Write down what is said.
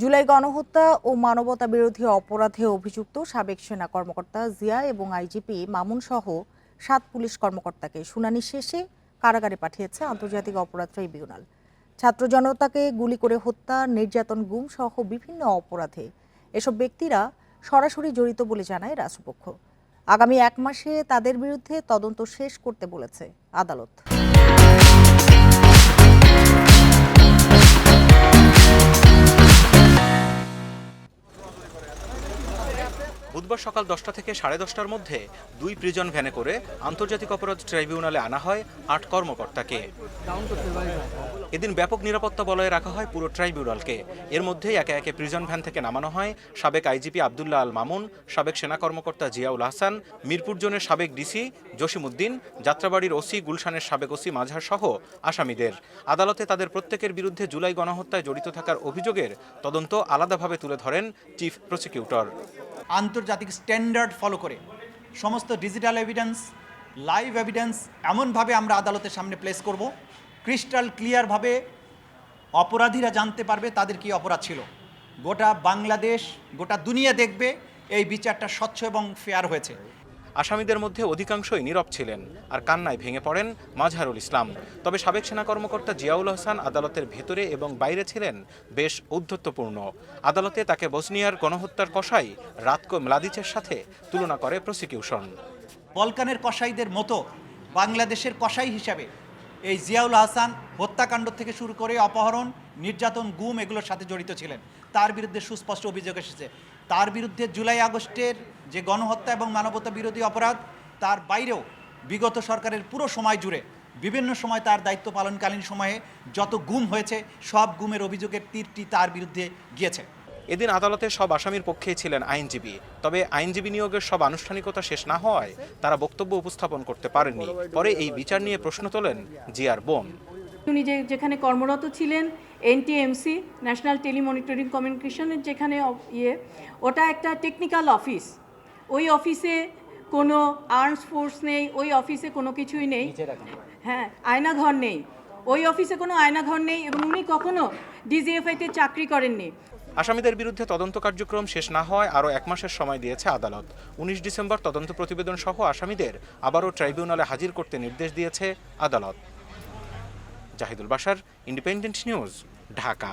জুলাই গণহত্যা ও মানবতা বিরোধী অপরাধে অভিযুক্ত সাবেক সেনা কর্মকর্তা জিয়া এবং আইজিপি মামুন সহ সাত পুলিশ কর্মকর্তাকে শুনানি শেষে কারাগারে পাঠিয়েছে আন্তর্জাতিক অপরাধ ট্রাইব্যুনাল। ছাত্র জনতাকে গুলি করে হত্যা, নির্যাতন, গুম সহ বিভিন্ন অপরাধে। এসব ব্যক্তিরা সরাসরি জড়িত বলে জানায় রাষ্ট্রপক্ষ আগামী এক মাসে তাদের বিরুদ্ধে তদন্ত শেষ করতে বলেছে আদালত। বুধবার সকাল দশটা থেকে সাড়ে দশটার মধ্যে দুই প্রিজন ভ্যানে করে আন্তর্জাতিক অপরাধ ট্রাইব্যুনালে আনা হয় আট কর্মকর্তাকে। এদিন ব্যাপক নিরাপত্তা বলয়ে রাখা হয় পুরো ট্রাইব্যুনালকে। এর মধ্যেই একে একে প্রিজন ভ্যান থেকে নামানো হয় সাবেক আইজিপি আবদুল্লাহ আল মামুন, সাবেক সেনা কর্মকর্তা জিয়াউল হাসান, মিরপুর জোনের সাবেক ডিসি জসিমউদ্দিন, যাত্রাবাড়ির ওসি গুলশানের সাবেক ওসি মাঝার সহ আসামিদের। আদালতে তাদের প্রত্যেকের বিরুদ্ধে জুলাই গণহত্যায় জড়িত থাকার অভিযোগের তদন্ত আলাদাভাবে তুলে ধরেন চিফ প্রসিকিউটর। আন্তর্জাতিক স্ট্যান্ডার্ড ফলো করে। সমস্ত ডিজিটাল এভিডেন্স লাইভ এভিডেন্স এমনভাবে আমরা আদালতের সামনে প্লেস করব। ক্রিস্টাল ক্লিয়ারভাবে অপরাধীরা জানতে পারবে তাদের কি অপরাধ ছিল। গোটা বাংলাদেশ, গোটা দুনিয়া দেখবে এই বিচারটা স্বচ্ছ এবং ফেয়ার হয়েছে। আসামিদের মধ্যে অধিকাংশই নীরব ছিলেন আর কান্নায় ভেঙে পড়েন মাঝহারুল ইসলাম। তবে সাবেক সেনা কর্মকর্তা জিয়াউল হাসান আদালতের ভেতরে এবং বাইরে ছিলেন বেশ ঔদ্ধত্যপূর্ণ আদালতে তাকে বসনিয়ার গণহত্যার কষাই রাতকো ম্লাদিচের সাথে তুলনা করে প্রসিকিউশন বলকানের কসাইদের মতো বাংলাদেশের কসাই হিসাবে এই জিয়াউল হাসান হত্যাকাণ্ড থেকে শুরু করে অপহরণ, নির্যাতন, গুম এগুলোর সাথে জড়িত ছিলেন। তার বিরুদ্ধে সুস্পষ্ট অভিযোগ এসেছে। তার বিরুদ্ধে জুলাই আগস্টের যে গণহত্যা এবং মানবতা বিরোধী অপরাধ, তার বাইরেও বিগত সরকারের পুরো সময় জুড়ে বিভিন্ন সময় তার দায়িত্ব পালনকালীন সময়ে যত গুম হয়েছে, সব গুমের অভিযোগের তীরটি তার বিরুদ্ধে গিয়েছে। এদিন আদালতে সব আসামির পক্ষেই ছিলেন আইনজীবী। তবে আইনজীবী নিয়োগের সব আনুষ্ঠানিকতা শেষ না হওয়ায় তারা বক্তব্য উপস্থাপন করতে পারেননি। পরে এই বিচার নিয়ে প্রশ্ন তোলেন জিয়ার বোন। উনি যে যেখানে কর্মরত ছিলেন এনটিএমসি ন্যাশনাল টেলিমনিটরিং কমিউনিকেশনের যেখানে ইয়ে ওটা একটা টেকনিক্যাল অফিস। ওই অফিসে কোনো আর্মস ফোর্স নেই ওই অফিসে কোনো কিছুই নেই। হ্যাঁ আয়নাঘর নেই। ওই অফিসে কোনো আয়নাঘর নেই এবং উনি কখনো ডিজিএফআইতে চাকরি করেননি। আসামিদের বিরুদ্ধে তদন্ত কার্যক্রম শেষ না হওয়ায় আরও এক মাসের সময় দিয়েছে আদালত। উনিশ ডিসেম্বর তদন্ত প্রতিবেদন সহ আসামিদের আবারও ট্রাইব্যুনালে হাজির করতে নির্দেশ দিয়েছে আদালত। জাহিদুল বাসার ইন্ডিপেন্ডেন্ট নিউজ, ঢাকা।